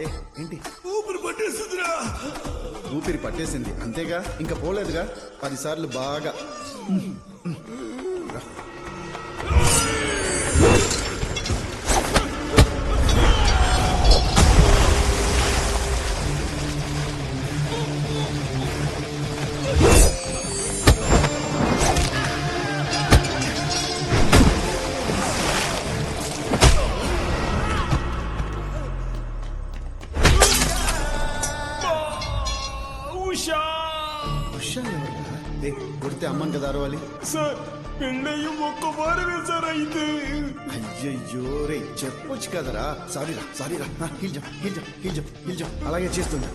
ఏ ఏంటి? ఊపిరి పట్టేస్తుందిరా ఊపిరి పట్టేసింది. అంతేగా? ఇంకా పోలేదుగా? పదిసార్లు బాగా. కదా అరవాలి సార్ పెళ్ళయ్యి ఒక్క వారమే సార్ అయితే. అయ్యయ్యో రే చెప్పొచ్చు కదరా. సారీరా సారీరా. హిల్జం హిల్జం హిల్జం హిల్జం అలాగే చేస్తుంది.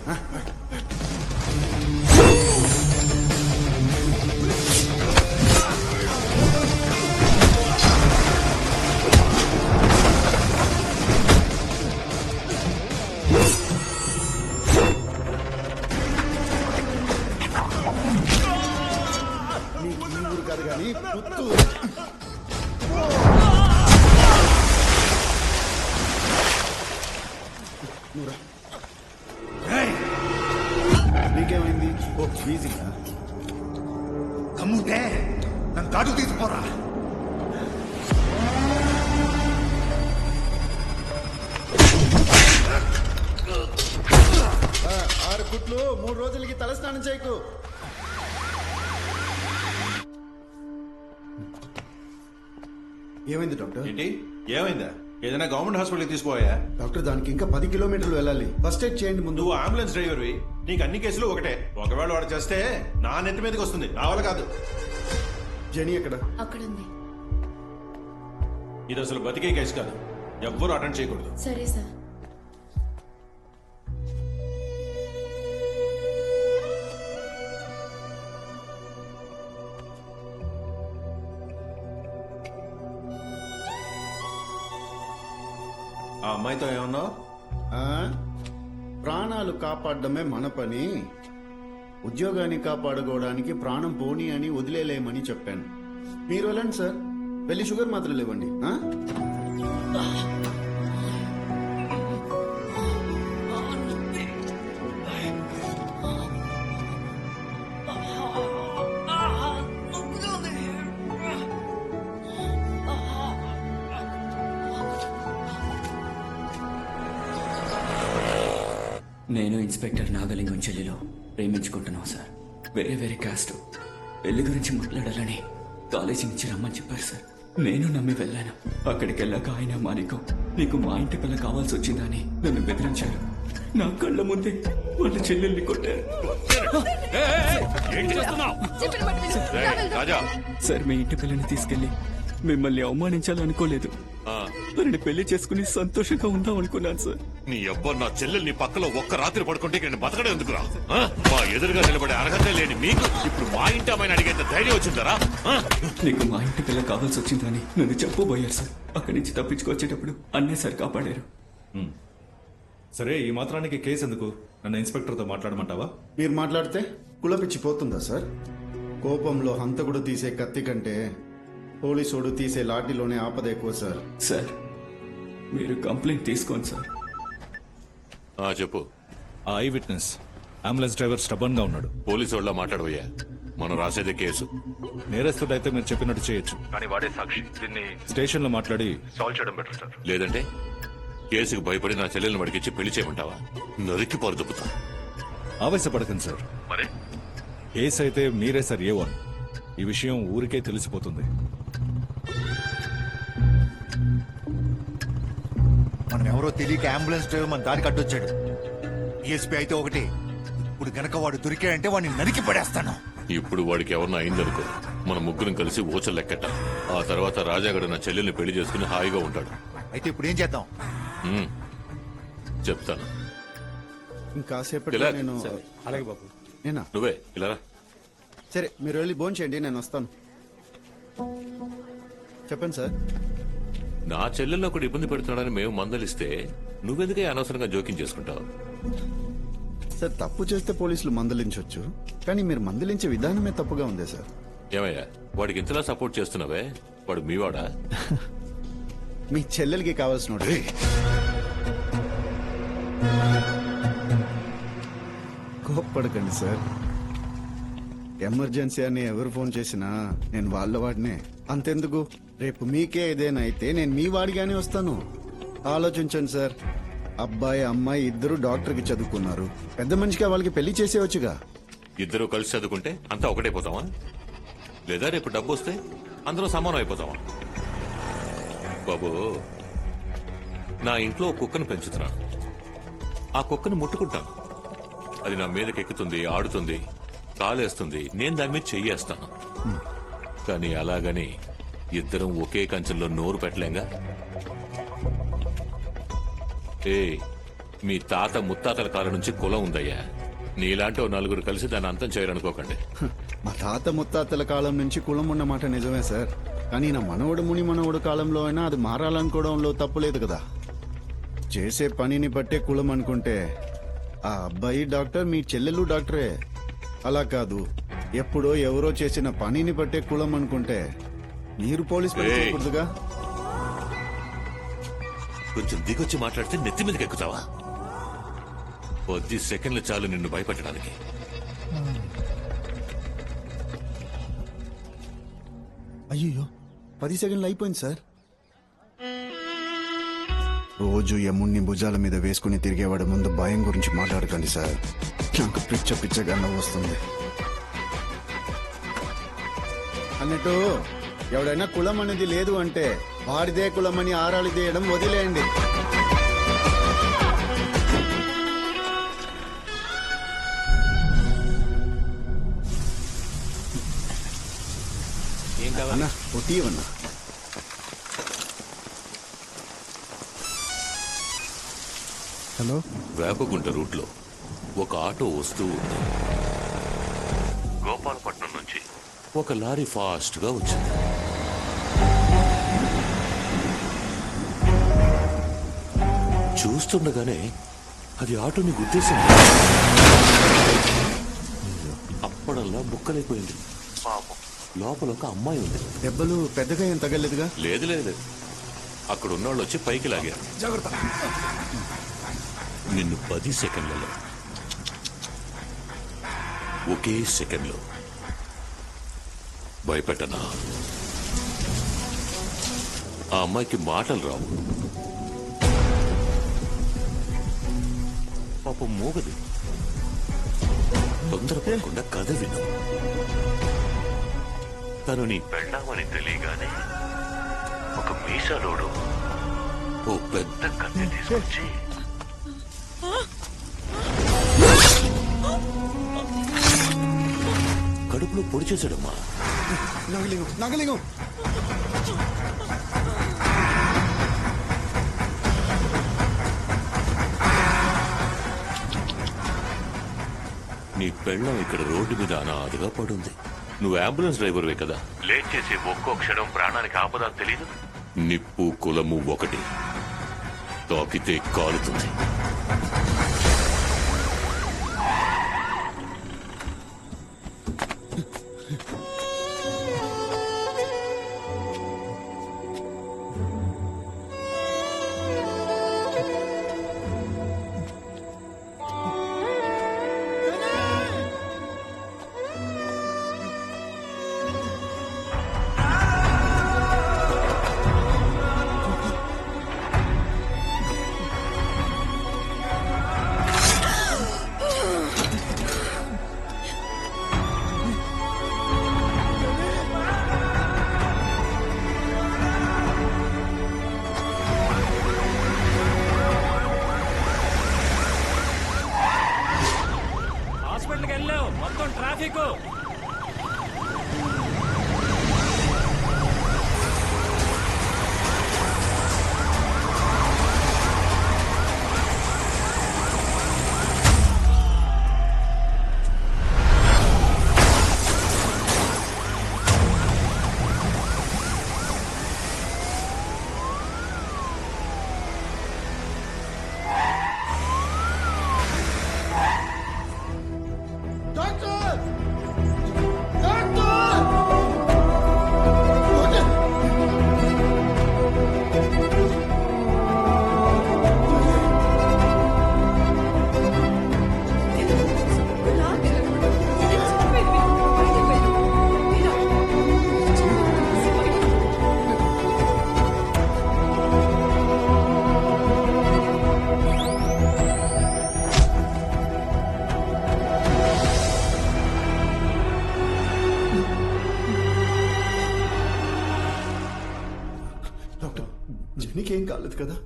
నీకేమైంది? ఓ ఈజీగా కమ్ముంటే నన్ను కాటు తీసుకోరా ఆరు కుట్లు మూడు రోజులకి తలస్నానం చేయకు. ఏమైంది డాక్టర్? ఏంటి? ఏమైందా? ఏదైనా గవర్నమెంట్ హాస్పిటల్కి తీసుకోయా డాక్టర్ దానికి ఇంకా పది కిలోమీటర్లు వెళ్ళాలి. ఫస్ట్ ఎయిడ్ చేయండి ముందు. నువ్వు అంబులెన్స్ డ్రైవర్వి. నీకు అన్ని కేసులు ఒకటే. ఒకవేళ వాడు చేస్తే నా నెత్తి మీదకి వస్తుంది. నా వల్ల కాదు. జని ఎక్కడ? అక్కడుంది. ఇది అసలు బతికే కేసు కాదు. ఎవ్వరూ అటెండ్ చేయకూడదు. సరే సార్. అమ్మాయితో ఏమన్నావు ఆ? ప్రాణాలు కాపాడడమే మన పని. ఉద్యోగాన్ని కాపాడుకోవడానికి ప్రాణం పోనీ అని వదిలేలేమని చెప్పాను. మీరు వెళ్ళండి సార్. వెళ్ళి షుగర్ మాత్రం లేవండి నేను ఇన్స్పెక్టర్ నాగలింగం చెల్లిలో ప్రేమించుకుంటున్నాం సార్. వేరే వేరే కాస్ట్. పెళ్ళి గురించి మాట్లాడాలని కాలేజీ నుంచి రమ్మని చెప్పారు సార్. నేను నమ్మి వెళ్ళాను. అక్కడికి వెళ్ళాక ఆయన మానికం నీకు మా ఇంటి పిల్ల కావాల్సి వచ్చిందని నన్ను బెదిరించారు. నా కళ్ళ ముందే వాళ్ళ చెల్లెల్ని కొట్టారు. రాజా. సార్ మీ ఇంటి పిల్లని తీసుకెళ్ళి మిమ్మల్ని అవమానించాలనుకోలేదు. తనని పెళ్ళి చేసుకుని సంతోషంగా ఉందాం అనుకున్నాను సార్. నీ అబ్బ నా చెల్లెలు నీ పక్కలో ఒక్క రాత్రి పడుకుంటే నేను బతకడం ఎందుకురా? ఆ? మా ఎదురుగా నిలబడే అర్హత లేని మీకు ఇప్పుడు మా ఇంటి అమ్మాయిని అడిగేంత ధైర్యం వచ్చిందరా? ఆ? నీకు మా ఇంటి పిల్ల కావాల్సి వచ్చిందని నన్ను చెప్పబోయారు సార్. అక్కడి నుంచి తప్పించుకొచ్చేటప్పుడు అన్నే సార్ కాపాడారు. సరే ఈ మాత్రానికి కేసు ఎందుకు? నన్ను ఇన్స్పెక్టర్తో మాట్లాడమంటావా? మీరు మాట్లాడితే కులపిచ్చి పోతుందా సార్? కోపంలో హంతకుడు తీసే కత్తి కంటే పోలీసోడు తీసే లాఠీలోనే ఆపద ఎక్కువ సార్. సార్ మీరు కంప్లైంట్ తీసుకోండి సార్. ఆ చెప్పు. ఆ ఐ విట్నెస్. అంబులెన్స్ డ్రైవర్ స్టబన్గా ఉన్నాడు. పోలీసు వాళ్ళ మాట్లాడబోయా మనం రాసేదే కేసు. నేరస్తుడైతే మీరు చెప్పినట్టు చేయొచ్చు. కానీ వాడే సాక్షి దీన్ని స్టేషన్లో మాట్లాడి సాల్వ్ చేయడం బెటర్ సార్ లేదంటే కేసుకు భయపడి నా చెల్లెల్ని మడికిచ్చి పెళ్ళి చేయమంటావా? నరికి పరుదుపుతా ఆవేశపడకండి సార్. మరి? కేసు అయితే మీరే సార్ ఏ వన్. ఈ విషయం ఊరికే తెలిసిపోతుంది. ఎవరో తెలియక అంబులెన్స్ డ్రైవర్ మన దారి కట్టొచ్చాడు. డిఎస్పీ అయితే ఒకటి. ఇప్పుడు గనక వాడు దొరికాడంటే వాడిని నరికి పడేస్తాను. ఇప్పుడు వాడికి ఎవరన్నా అయిందనుకో మన ముగ్గురం కలిసి ఊచలు లెక్కట. ఆ తర్వాత రాజాగడ నా చెల్లెల్ని పెళ్ళి చేసుకుని హాయిగా ఉంటాడు. అయితే ఇప్పుడు ఏం చేద్దాం? ఉమ్. చెప్తాను. ఇంకాసేపట్లో ఇలా- నేను అలాగే బాబు. నేనా? నువ్వే ఇలా రా. సరే మీరు వెళ్ళి భోన్ చేయండి నేను వస్తాను. చెప్పండి సార్. నా చెల్లెల్ని ఒకటి ఇబ్బంది పెడుతున్నాడని మేము మందలిస్తే నువ్వెందుకే అనవసరంగా జోక్యం చేసుకుంటావు? సార్ తప్పు చేస్తే పోలీసులు మందలించవచ్చు కానీ మీరు మందలించే విధానమే తప్పుగా ఉంది సార్. ఏమయ్యా వాడికి ఇంతలా సపోర్ట్ చేస్తున్నావే? వాడు మీవాడా? మీ చెల్లెలకి కావాల్సిన కోప్పడకండి సార్. ఎమర్జెన్సీ అని ఎవరు ఫోన్ చేసినా నేను వాళ్ళ వాడినే. అంతెందుకు? రేపు మీకే ఏదైనా అయితే నేను మీ వాడిగానే వస్తాను. ఆలోచించండి సార్. అబ్బాయి అమ్మాయి ఇద్దరు డాక్టర్కి చదువుకున్నారు. పెద్ద మనిషిగా వాళ్ళకి పెళ్ళి చేసేవచ్చుగా ఇద్దరు కలిసి చదువుకుంటే అంతా ఒకటైపోతావా లేదా రేపు డబ్బు వస్తే అందరూ సమానం అయిపోతావా బాబు నా ఇంట్లో ఒక కుక్కను పెంచుతున్నాను. ఆ కుక్కను ముట్టుకుంటాను. అది నా మీదకి ఎక్కుతుంది ఆడుతుంది కాలేస్తుంది. నేను దాని మీద చెయ్యేస్తాను. కానీ అలాగని ఇద్దరం ఒకే కంచెల్లో నోరు పెట్టలేంగా? ఏ మీ తాత ముత్తాతల కాలం నుంచి కులం ఉందయ్యా. నీలాంటి ఓ నలుగురు కలిసి దాన్ని అంతం చేయాలనుకోకండి. మా తాత ముత్తాతల కాలం నుంచి కులం ఉన్నమాట నిజమే సార్. కానీ నా మనవడు ముని మనవడు కాలంలో అయినా అది మారాలనుకోవడంలో తప్పులేదు కదా. చేసే పనిని బట్టే కులం అనుకుంటే ఆ అబ్బాయి డాక్టర్ మీ చెల్లెలు డాక్టరే. అలా కాదు ఎప్పుడో ఎవరో చేసిన పనిని బట్టే కులం అనుకుంటే మీరు పోలీస్ పని ఏయ్. చేయకూడదుగా. కొంచెం దిగొచ్చి మాట్లాడితే నెత్తి మీదకి ఎక్కుతావా? కొద్ది సెకండ్లు చాలు నిన్ను భయపెట్టడానికి. అయ్యో పది సెకండ్లు అయిపోయింది సార్. రోజు యముణ్ణి భుజాల మీద వేసుకుని తిరిగేవాడి ముందు భయం గురించి మాట్లాడకండి సార్. నాకు పిచ్చ పిచ్చగా నవ్వు వస్తుంది. అన్నట్టు ఎవడైనా కులం అనేది లేదు అంటే వాడిదే కులం అని ఆరాలు తీయడం వదిలేయండి. అన్నా ఒట్టి ఇవ్వన్నా? హలో? వేపగుంట రూట్లో ఒక ఆటో వస్తూ ఉంది. గోపాలపట్నం నుంచి ఒక లారీ ఫాస్ట్గా వచ్చింది. చూస్తుండగానే అది ఆటోని గుద్దేసింది. అప్పడల్లా ముక్కలైపోయింది. పాపం. లోపల ఒక అమ్మాయి ఉంది. దెబ్బలు పెద్దగా ఏం తగలేదుగా లేదు లేదు. అక్కడ ఉన్నోళ్ళు వచ్చి పైకి లాగారు. నిన్ను పది సెకండ్లలో. ఒకే సెకండ్లో. భయపెట్టనా? ఆ అమ్మాయికి మాటలు రావు. పాపం మూగది. తొందరపడకుండా కథ విను. తను నీ పెళ్ళామని తెలియగానే ఒక మీసాలోడు ఓ పెద్ద కత్తి తీసుకొచ్చి కడుపులో పొడి చేశాడమ్మా. నగలింగం నగలింగం. నీ పెళ్ళం ఇక్కడ రోడ్డు మీద అనాథగా పడుంది. నువ్వు అంబులెన్స్ డ్రైవర్వే కదా? లేట్ చేసి ఒక్కో క్షణం ప్రాణానికి ఆపద తెలియదు నిప్పు కులము ఒకటి. తాకితే కాలుతుంది. మొత్తం ట్రాఫిక్. నీకేం కాలేదు కదా?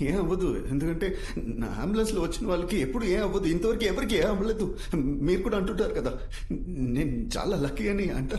ఏం అవ్వదు. ఎందుకంటే నా అంబులెన్స్లో వచ్చిన వాళ్ళకి ఎప్పుడు ఏం అవ్వదు. ఇంతవరకు ఎవరికి ఏం అవ్వలేదు. మీరు కూడా అంటుంటారు కదా. నేను చాలా లక్కీ అని అంటారు